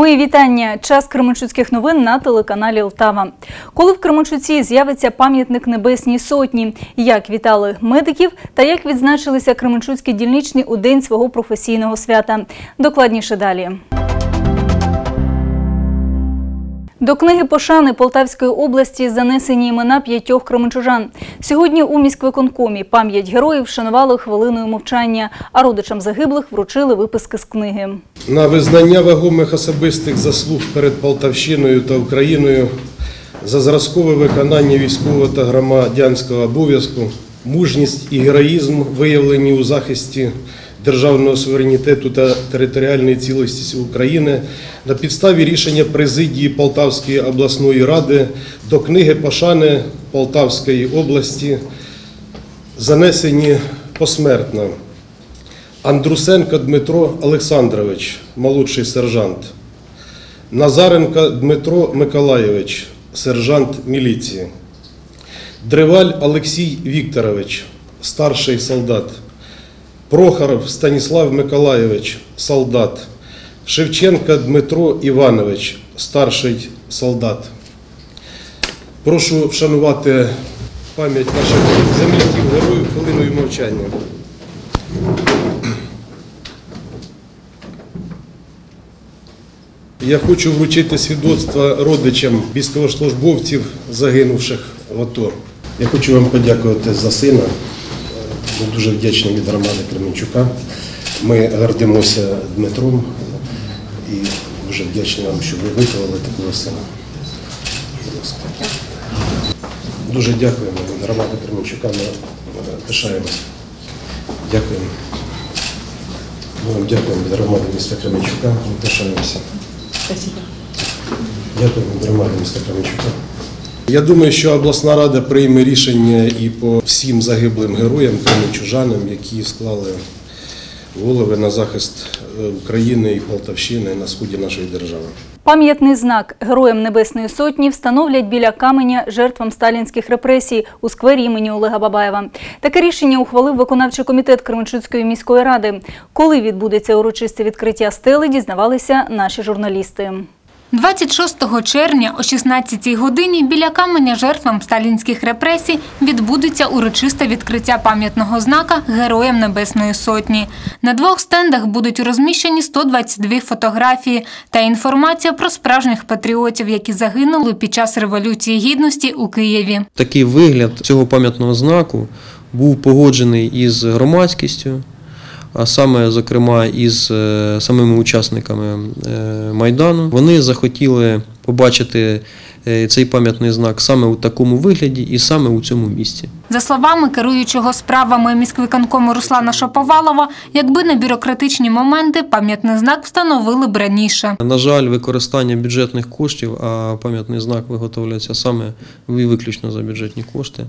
Мої вітання. Час Кременчуцьких новин на телеканалі Лтава. Коли в Кременчуці з'явиться пам'ятник Небесній Сотні, як вітали медиків та як відзначилися Кременчуцькі дільничні у день свого професійного свята. Докладніше далі. До книги пошани Полтавської області занесені імена п'ятьох кременчужан. Сьогодні у міськвиконкомі пам'ять героїв вшанували хвилиною мовчання, а родичам загиблих вручили виписки з книги. на визнання вагомих особистих заслуг перед Полтавщиною та Україною за зразкове виконання військового та громадянського обов'язку, мужність і героїзм, виявлені у захисті державного суверенітету та територіальної цілісності України на підставі рішення президії Полтавської обласної ради до книги пошани Полтавської області занесені посмертно. Андрусенко Дмитро Олександрович, молодший сержант. Назаренко Дмитро Миколайович, сержант міліції. Древаль Олексій Вікторович, старший солдат. Прохоров Станіслав Миколайович, солдат. Шевченко Дмитро Іванович, старший солдат. Прошу вшанувати пам'ять наших земляків героїв хвилиною мовчання. Я хочу вручити свідоцтво родичам військовослужбовців, загинувших в АТО. Я хочу вам подякувати за сина. Ми дуже вдячні від громади Кременчука. Ми гордимося Дмитром і дуже вдячні вам, що ви виховали такого сина. Дуже дякуємо від громади Кременчука. Ми е, пишаємося. Дякуємо. Ми вам дякуємо від громади міста Кременчука. Ми пишаємося. Дякую, громаді міста Кременчука. Я думаю, що обласна рада прийме рішення і по всім загиблим героям, кременчужанам, які склали голови на захист е, України і Полтавщини на сході нашої держави. Пам'ятний знак Героям Небесної Сотні встановлять біля каменя жертвам сталінських репресій у сквері імені Олега Бабаєва. Таке рішення ухвалив виконавчий комітет Кременчуцької міської ради. Коли відбудеться урочисте відкриття стели, дізнавалися наші журналісти. 26 червня о 16 годині біля каменя жертвам сталінських репресій відбудеться урочисте відкриття пам'ятного знака Героям Небесної Сотні. На двох стендах будуть розміщені 122 фотографії та інформація про справжніх патріотів, які загинули під час Революції Гідності у Києві. Такий вигляд цього пам'ятного знаку був погоджений із громадськістю, а саме, зокрема, із е, самими учасниками е, Майдану. Вони захотіли побачити е, цей пам'ятний знак саме у такому вигляді і саме у цьому місці. За словами керуючого справами міськвиконкому Руслана Шаповалова, якби не бюрократичні моменти, пам'ятний знак встановили б раніше. На жаль, використання бюджетних коштів, а пам'ятний знак виготовляється саме і виключно за бюджетні кошти.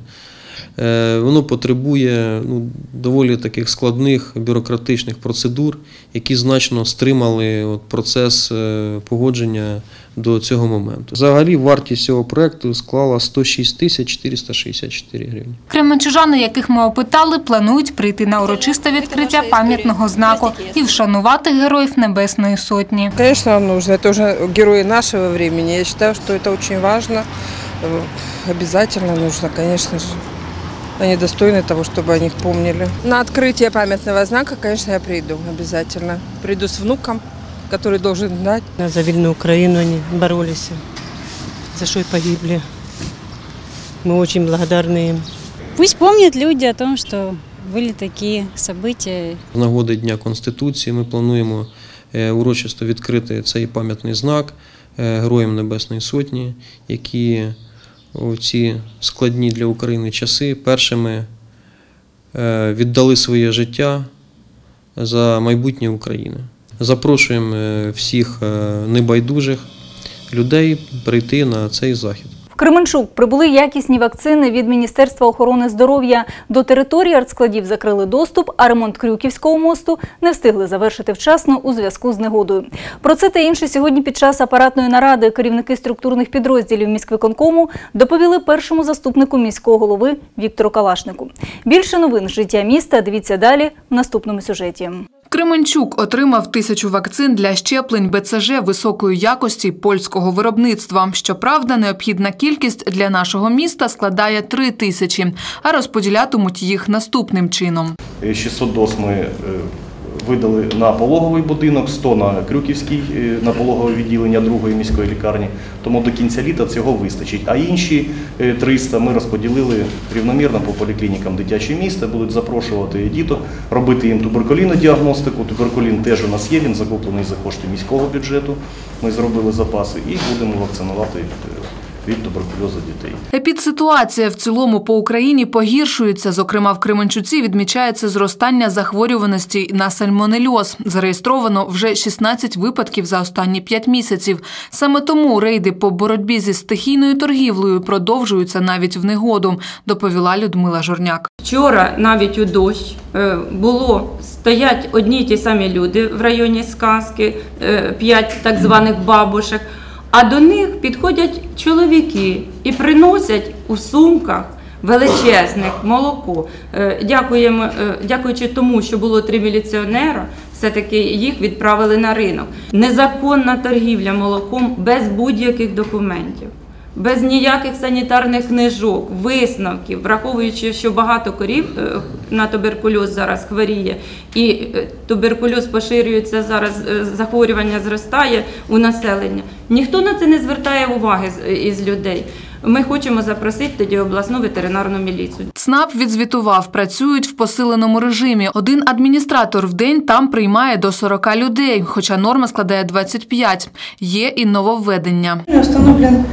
е, Воно потребує ну, доволі таких складних бюрократичних процедур, які значно стримали от, процес е, погодження до цього моменту. Взагалі вартість цього проекту склала 106 тисяч 464 гривні. Кременчужани, яких ми опитали, планують прийти на урочисте відкриття пам'ятного знаку і вшанувати героїв Небесної Сотні. Конечно, нужно. Это уже герои нашего времени. Я считаю, что это очень важно. Э, Обязательно нужно, конечно же. Они достойны того, чтобы о них помнили. На открытие памятного знака, конечно, я приду обязательно. Приду с внуком, который должен знать. За вільну Україну они боролись, за что и погибли. Мы очень благодарны им. Пусть помнят люди о том, что были такие события. З нагоди Дня Конституції ми плануємо е, урочисто відкрити цей пам'ятний знак е, Героям Небесної Сотні, які у ці складні для України часи першими е, віддали своє життя за майбутнє України. Запрошуємо е, всіх е, небайдужих людей прийти на цей захід. Кременчук прибули якісні вакцини від Міністерства охорони здоров'я. До території артскладів закрили доступ, а ремонт Крюківського мосту не встигли завершити вчасно у зв'язку з негодою. Про це та інше сьогодні під час апаратної наради керівники структурних підрозділів міськвиконкому доповіли першому заступнику міського голови Віктору Калашнику. Більше новин життя міста дивіться далі в наступному сюжеті. Кременчук отримав тисячу вакцин для щеплень БЦЖ високої якості польського виробництва. Щоправда, необхідна кількість для нашого міста складає три тисячі, а розподілятимуть їх наступним чином. 600 доз ми е, видали на пологовий будинок, 100 на Крюківський, е, на пологове відділення другої міської лікарні. Тому до кінця літа цього вистачить. А інші е, 300 ми розподілили рівномірно по поліклінікам дитячої міста, будуть запрошувати діток, робити їм туберкулінну діагностику. Туберкулін теж у нас є, він закуплений за кошти міського бюджету. Ми зробили запаси і будемо вакцинувати е, від туберкульозу дітей. Епідситуація в цілому по Україні погіршується. Зокрема, в Кременчуці відмічається зростання захворюваності на сальмонельоз. Зареєстровано вже 16 випадків за останні 5 місяців. Саме тому рейди по боротьбі зі стихійною торгівлею продовжуються навіть в негоду, доповіла Людмила Жорняк. Вчора навіть у дощ е, було стоять одні й ті самі люди в районі сказки, е, п'ять так званих бабушек, а до них підходять чоловіки і приносять у сумках величезних молоко. Е, Дякуємо, е, дякуючи тому, що було три міліціонера, все-таки їх відправили на ринок. Незаконна торгівля молоком без будь-яких документів. Без ніяких санітарних книжок, висновків, враховуючи, що багато корів е, на туберкульоз зараз хворіє, і е, туберкульоз поширюється зараз, е, захворювання зростає у населення. Ніхто на це не звертає уваги із людей. Ми хочемо запросити тоді обласну ветеринарну міліцію. ЦНАП відзвітував, працюють в посиленому режимі. Один адміністратор в день там приймає до 40 людей, хоча норма складає 25. Є і нововведення. Установлен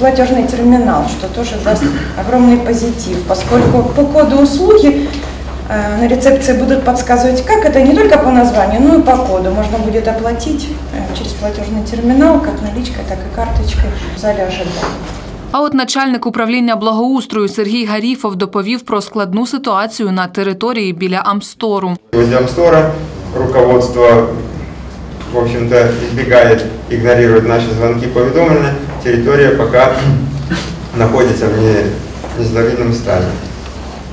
платежный терминал, что тоже даст огромный позитив, поскольку по коду услуги э, на рецепции будут подсказывать, как это не только по названию, но и по коду. Можно будет оплатить э, через платежный терминал, как наличкой, так и карточкой в зале ожидания. А от начальник управління благоустрою Сергій Гаріфов доповів про складну ситуацію на території біля Амстору. Возле Амстора руководство, в общем-то, избегает, игнорирует наши звонки поведомления. Территория пока находится в не- незавидном стані.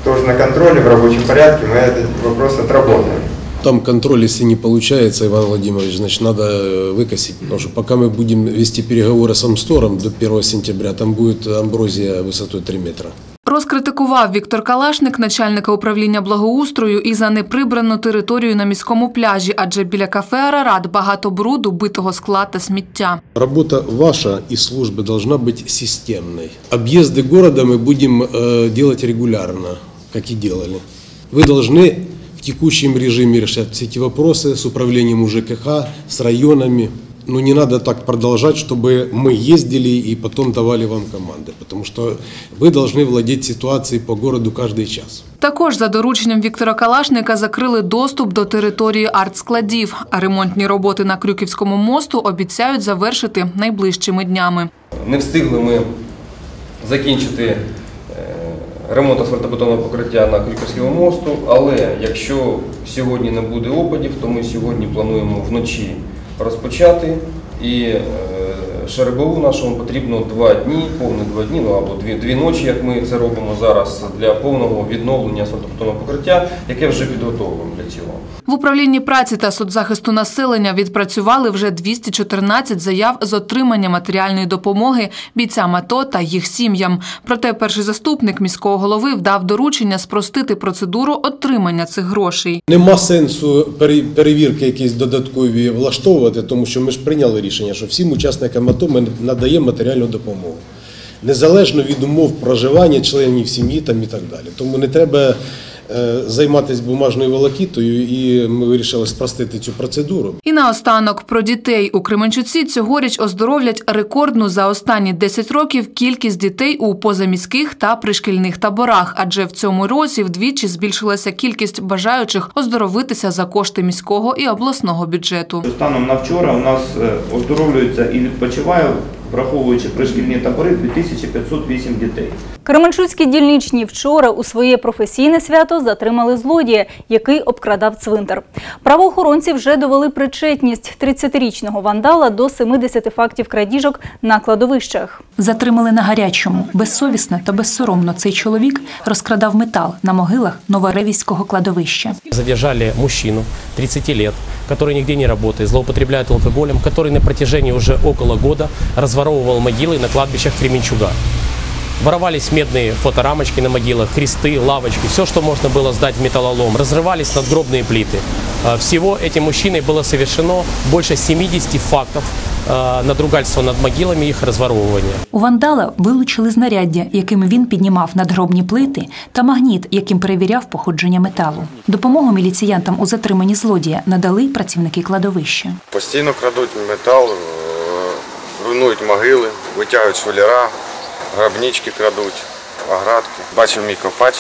Тоже на контроле, в рабочем порядке мы этот вопрос отработаем. Там контроль, если не получается, Иван Владимирович, значит, надо э, выкосить. Потому что пока мы будем вести переговоры с Амстором до 1 сентября, там будет амброзия высотой 3 метра. Розкритикував Віктор Калашник, начальника управління благоустрою, і за неприбрану територію на міському пляжі, адже біля кафе Арарат багато бруду, битого скла та сміття. Работа ваша и службы должна быть системной. Объезды города мы будем э, делать регулярно, как и делали. Вы должны в текущем режиме решать все эти вопросы с управлением УЖКХ, с районами. Но не надо так продолжать, чтобы мы ездили и потом давали вам команды, потому что вы должны владеть ситуацией по городу каждый час. Також за дорученням Віктора Калашника закрили доступ до території артскладів, а ремонтні роботи на Крюківському мосту обіцяють завершити найближчими днями. Не встигли ми закінчити е, ремонт асфальтобетонного покриття на Крюківському мосту, але якщо сьогодні не буде опадів, то ми сьогодні плануємо вночі розпочати і е, шеребову нашому потрібно два дні, повних два дні, ну або дві, дві ночі, як ми це робимо зараз, для повного відновлення асфальтобетонного покриття, яке вже підготовлено для цього. В управлінні праці та соцзахисту населення відпрацювали вже 214 заяв з отримання матеріальної допомоги бійцям АТО та їх сім'ям. Проте перший заступник міського голови вдав доручення спростити процедуру отримання цих грошей. Нема сенсу пере- перевірки якісь додаткові влаштовувати, тому що ми ж прийняли рішення, що всім учасникам АТО ми надаємо матеріальну допомогу. Незалежно від умов проживання членів сім'ї там і так далі. Тому не треба займатися бумажною волокітою, і ми вирішили спростити цю процедуру. І наостанок про дітей у Кременчуці цьогоріч оздоровлять рекордну за останні 10 років кількість дітей у позаміських та пришкільних таборах, адже в цьому році вдвічі збільшилася кількість бажаючих оздоровитися за кошти міського і обласного бюджету. Станом на вчора у нас е, оздоровлюється і відпочиває, враховуючи пришкільні табори, 2508 дітей. Кременчуцькі дільничні вчора у своє професійне свято затримали злодія, який обкрадав цвинтар. Правоохоронці вже довели причетність 30-річного вандала до 70 фактів крадіжок на кладовищах. Затримали на гарячому. Безсовісно та безсоромно цей чоловік розкрадав метал на могилах Новоревійського кладовища. Задержали мужчину 30 лет, который нигде не работает, злоупотребляет алкоголем, который на протяжении уже около года разворовывал могилы на кладбищах Кременчуга. Воровались медные фоторамочки на могилах, кресты, лавочки, все, что можно было сдать в металлолом. Разрывались надгробные плиты. А, Всего этим мужчиной было совершено больше 70 фактов а, надругательства над могилами и их разворовывания. У вандала вилучили знаряддя, якими він піднімав надгробні плити, та магніт, яким перевіряв походження металу. Допомогу міліціянтам у затриманні злодія надали працівники кладовища. Постійно крадуть метал, е, руйнують могили, витягують швелера, гробнички крадуть, оградки. Бачив мій копач,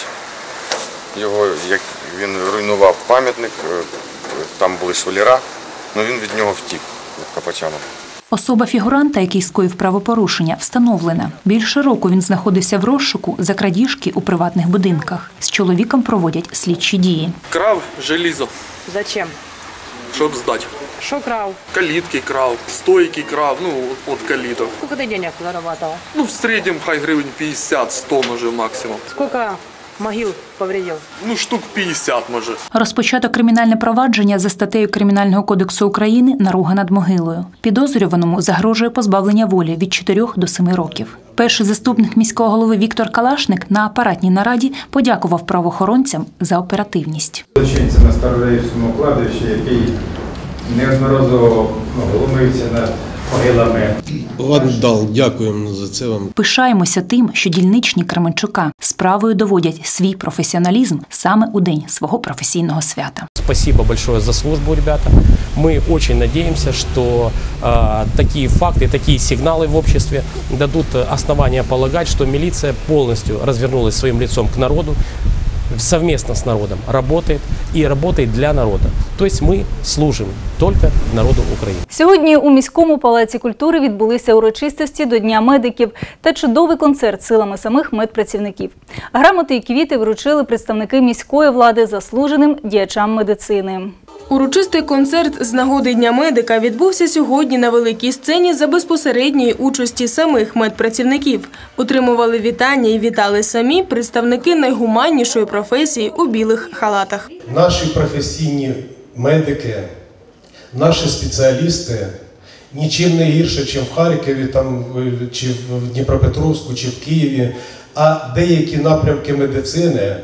його, як він руйнував пам'ятник, е, там були швелера, але він від нього втік, від копача. Особа фігуранта, який скоїв правопорушення, встановлена. Більше року він знаходився в розшуку за крадіжки у приватних будинках. З чоловіком проводять слідчі дії. Крав желізо, Зачем? щоб здати. Что крал? Калітки крав, стойки крав, ну, от каліток. Сколько ты денег зарабатывал? Ну, в середньому хай гривень 50-100 може максимум. Сколько могил повредил? Ну, штук 50 може. Розпочато кримінальне провадження за статтею Кримінального кодексу України наруга над могилою. Підозрюваному загрожує позбавлення волі від 4 до 7 років. Перший заступник міського голови Віктор Калашник на апаратній нараді подякував правоохоронцям за оперативність. Злочинця на Старореївському кладовищі, який неодноразово ну, глумився над могилами. Вандал, дякуємо за це вам. Пишаємося тим, що дільничні Кременчука справою доводять свій професіоналізм саме у день свого професійного свята. Спасибо большое за службу, ребята. Мы очень надеемся, что э, такие факты, такие сигналы в обществе дадут э, основания полагать, что милиция полностью развернулась своим лицом к народу, совместно с народом работает и работает для народа. То есть мы служим только народу Украины. Сьогодні у міському палаці культури відбулися урочистості до Дня медиків та чудовий концерт силами самих медпрацівників. Грамоти і квіти вручили представники міської влади заслуженим діячам медицини. Урочистий концерт з нагоди Дня медика відбувся сьогодні на великій сцені за безпосередньої участі самих медпрацівників. Отримували вітання і вітали самі представники найгуманнішої професії у білих халатах. Наші професійні медики, наші спеціалісти нічим не гірше, ніж в Харкові, там, чи в Дніпропетровську, чи в Києві, а деякі напрямки медицини,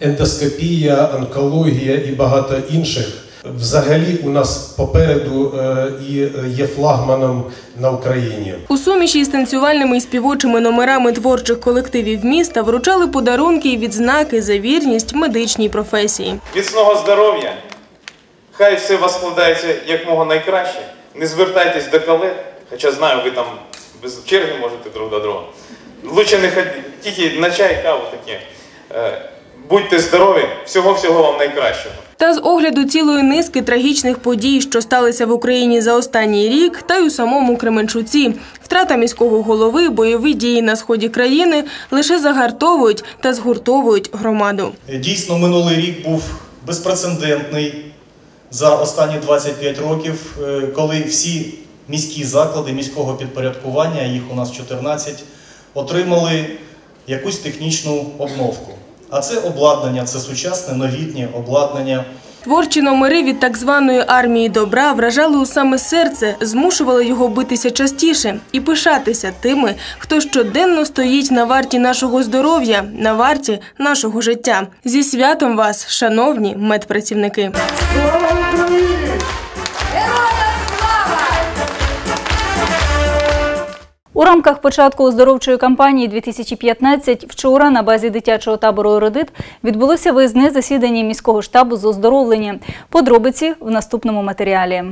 ендоскопія, онкологія і багато інших. Взагалі у нас попереду е, і є флагманом на Україні. У суміші з танцювальними і співочими номерами творчих колективів міста вручали подарунки і відзнаки за вірність медичній професії. Міцного здоров'я. Хай все у вас складається якмога найкраще. Не звертайтесь до колег, хоча знаю, ви там без черги можете друг до друга. Лучше не ходіть, тільки на чай, каву таке. Е, Будьте здорові, всього-всього вам найкращого. Та з огляду цілої низки трагічних подій, що сталися в Україні за останній рік, та й у самому Кременчуці, втрата міського голови, бойові дії на сході країни лише загартовують та згуртовують громаду. Дійсно, минулий рік був безпрецедентний за останні 25 років, е, коли всі міські заклади міського підпорядкування, їх у нас 14, отримали якусь технічну обновку. А це обладнання, це сучасне новітнє обладнання. Творчі номери від так званої армії добра вражали у саме серце, змушували його битися частіше і пишатися тими, хто щоденно стоїть на варті нашого здоров'я, на варті нашого життя. Зі святом вас, шановні медпрацівники! У рамках початку оздоровчої кампанії 2015 вчора на базі дитячого табору «Еродит» відбулося виїзне засідання міського штабу з оздоровлення. Подробиці в наступному матеріалі.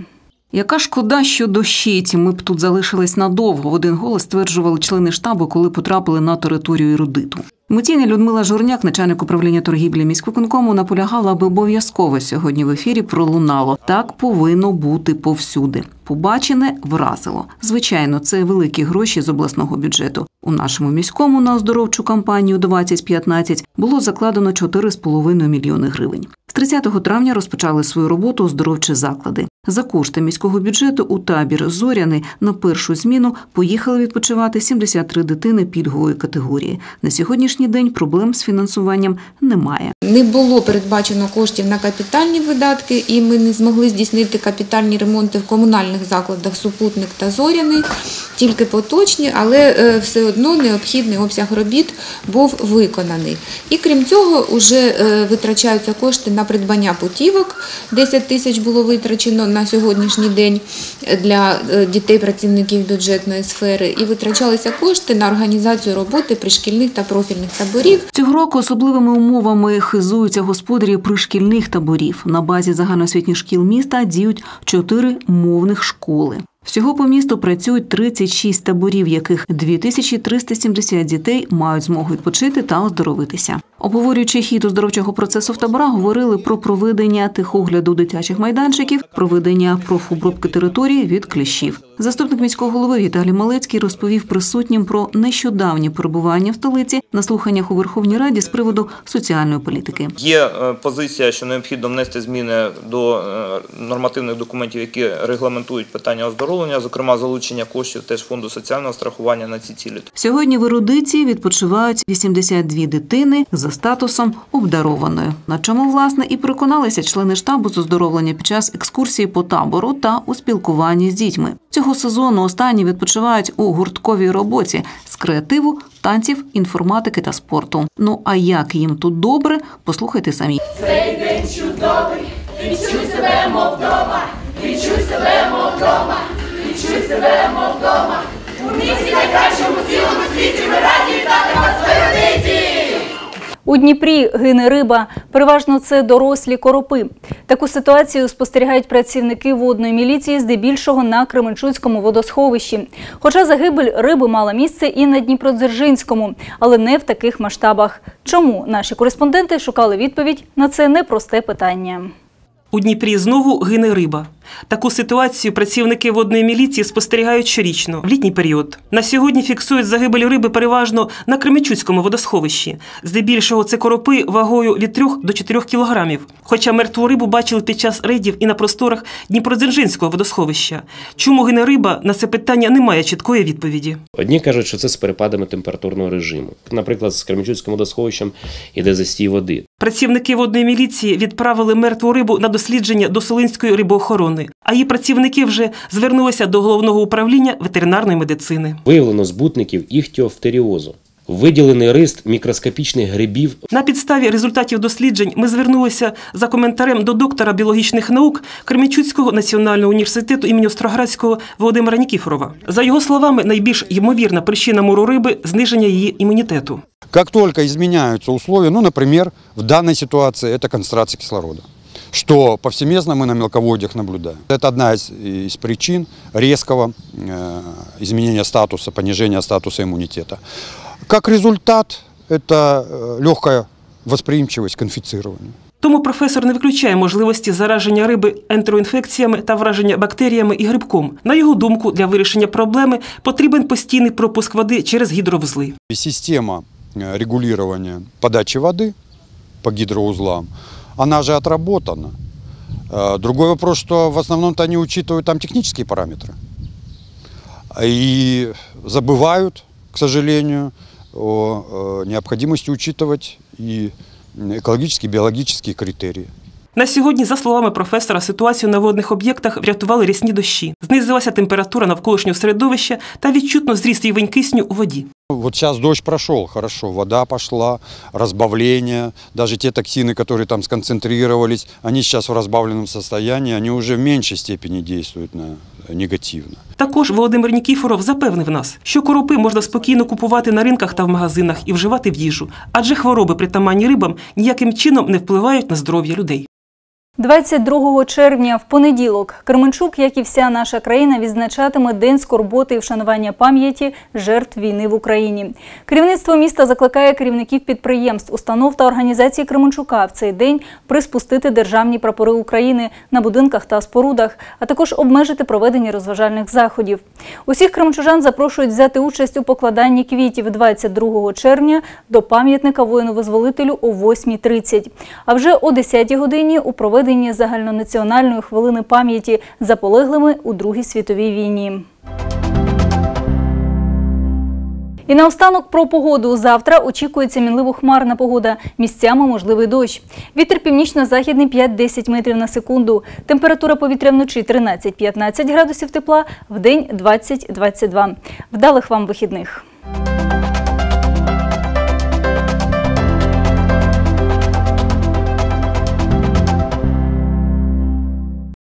Яка шкода, що дощить. Ми б тут залишились надовго. В один голос стверджували члени штабу, коли потрапили на територію ерудиту. Емоційна Людмила Журняк, начальник управління торгівлі міськвиконкому, наполягала, аби обов'язково сьогодні в ефірі пролунало. Так повинно бути повсюди. Побачене вразило. Звичайно, це великі гроші з обласного бюджету. У нашому міському на оздоровчу кампанію 2015 було закладено 4,5 мільйони гривень. З 30 травня розпочали свою роботу оздоровчі заклади. За кошти міського бюджету у табір Зоряний на першу зміну поїхали відпочивати 73 дитини пільгової категорії. На сьогоднішній день проблем з фінансуванням немає. Не було передбачено коштів на капітальні видатки, і ми не змогли здійснити капітальні ремонти в комунальних закладах Супутник та Зоряний, тільки поточні, але е, все одно необхідний обсяг робіт був виконаний. І крім цього, вже витрачаються кошти на придбання путівок. 10 тисяч було витрачено на сьогоднішній день для е, дітей працівників бюджетної сфери, і витрачалися кошти на організацію роботи пришкільних та профільних таборів. Цього року особливими умовами хизуються господарі пришкільних таборів. На базі загальноосвітніх шкіл міста діють чотири мовних школи. Всього по місту працюють 36 таборів, яких 2370 дітей мають змогу відпочити та оздоровитися. Обговорюючи хід оздоровчого процесу в таборах, говорили про проведення техогляду дитячих майданчиків, проведення профобробки території від кліщів. Заступник міського голови Віталій Малецький розповів присутнім про нещодавнє перебування в столиці на слуханнях у Верховній Раді з приводу соціальної політики. Є е, позиція, що необхідно внести зміни до е, нормативних документів, які регламентують питання оздоровлення, зокрема залучення коштів теж фонду соціального страхування на ці цілі. Сьогодні в ерудиції відпочивають 82 дитини за статусом обдарованої, на чому власне і переконалися члени штабу з оздоровлення під час екскурсії по табору та у спілкуванні з дітьми. Цього сезону останні відпочивають у гуртковій роботі з креативу, танців, інформатики та спорту. Ну а як їм тут добре, послухайте самі. Цей день чудовий, відчуй себе, мов вдома, відчуй себе, мов вдома, відчуй себе, мов вдома. У місті найкращому цілому світі ми раді вітати вас в Ерудиті! У Дніпрі гине риба. Переважно це дорослі коропи. Таку ситуацію спостерігають працівники водної міліції здебільшого на Кременчуцькому водосховищі. Хоча загибель риби мала місце і на Дніпродзержинському, але не в таких масштабах. Чому наші кореспонденти шукали відповідь на це непросте питання? У Дніпрі знову гине риба. Таку ситуацію працівники водної міліції спостерігають щорічно в літній період. На сьогодні фіксують загибель риби переважно на Кременчуцькому водосховищі. Здебільшого це коропи вагою від 3 до 4 кілограмів. Хоча мертву рибу бачили під час рейдів і на просторах Дніпродзержинського водосховища. Чому гине риба на це питання немає чіткої відповіді. Одні кажуть, що це з перепадами температурного режиму. Наприклад, з Кременчуцьким водосховищем іде застій води. Працівники водної міліції відправили мертву рибу на дослідження до Солинської рибоохорони, а її працівники вже звернулися до головного управління ветеринарної медицини. Виявлено збутників іхтіофтеріозу. Виділений рист мікроскопічних грибів. На підставі результатів досліджень ми звернулися за коментарем до доктора біологічних наук Кременчуцького національного університету імені Остроградського Володимира Нікіфорова. За його словами, найбільш ймовірна причина мору риби зниження її імунітету. Как только изменяются условия, ну, например, в данной ситуации это концентрация кислорода, что повсеместно мы на мелководьях наблюдаем. Это одна из, из причин резкого э, изменения статуса, понижения статуса иммунитета. Как результат, это э, легкая восприимчивость к инфицированию. Тому професор не виключає можливості зараження риби ентероінфекціями та враження бактеріями і грибком. На його думку, для вирішення проблеми потрібен постійний пропуск води через гідровузли. Система э, регулирования подачи воды по гидроузлам, она же отработана. Э, Другой вопрос, что в основном-то они учитывают там технические параметры. И забывают, к сожалению, о э, необходимости учитывать и экологические, биологические критерии. На сьогодні, за словами професора, ситуацію на водних об'єктах врятували рясні дощі. Знизилася температура навколишнього середовища та відчутно зріс рівень кисню у воді. Вот сейчас дождь прошел, хорошо, вода пошла, разбавление, даже те токсины, которые там сконцентрировались, они сейчас в разбавленном состоянии, они уже в меньшей степени действуют на, негативно. Також Володимир Нікіфоров запевнив нас, що коропи можна спокійно купувати на ринках та в магазинах і вживати в їжу, адже хвороби притаманні рибам ніяким чином не впливають на здоров'я людей. 22 червня в понеділок Кременчук, як і вся наша країна, відзначатиме День скорботи і вшанування пам'яті жертв війни в Україні. Керівництво міста закликає керівників підприємств, установ та організацій Кременчука в цей день приспустити державні прапори України на будинках та спорудах, а також обмежити проведення розважальних заходів. Усіх кременчужан запрошують взяти участь у покладанні квітів 22 червня до пам'ятника воїну-визволителю о 8.30. А вже о 10 годині у проведенні проведенні загальнонаціональної хвилини пам'яті за полеглими у Другій світовій війні. І наостанок про погоду. Завтра очікується мінливо хмарна погода. Місцями можливий дощ. Вітер північно-західний 5-10 метрів на секунду. Температура повітря вночі 13-15 градусів тепла, вдень 20-22. Вдалих вам вихідних.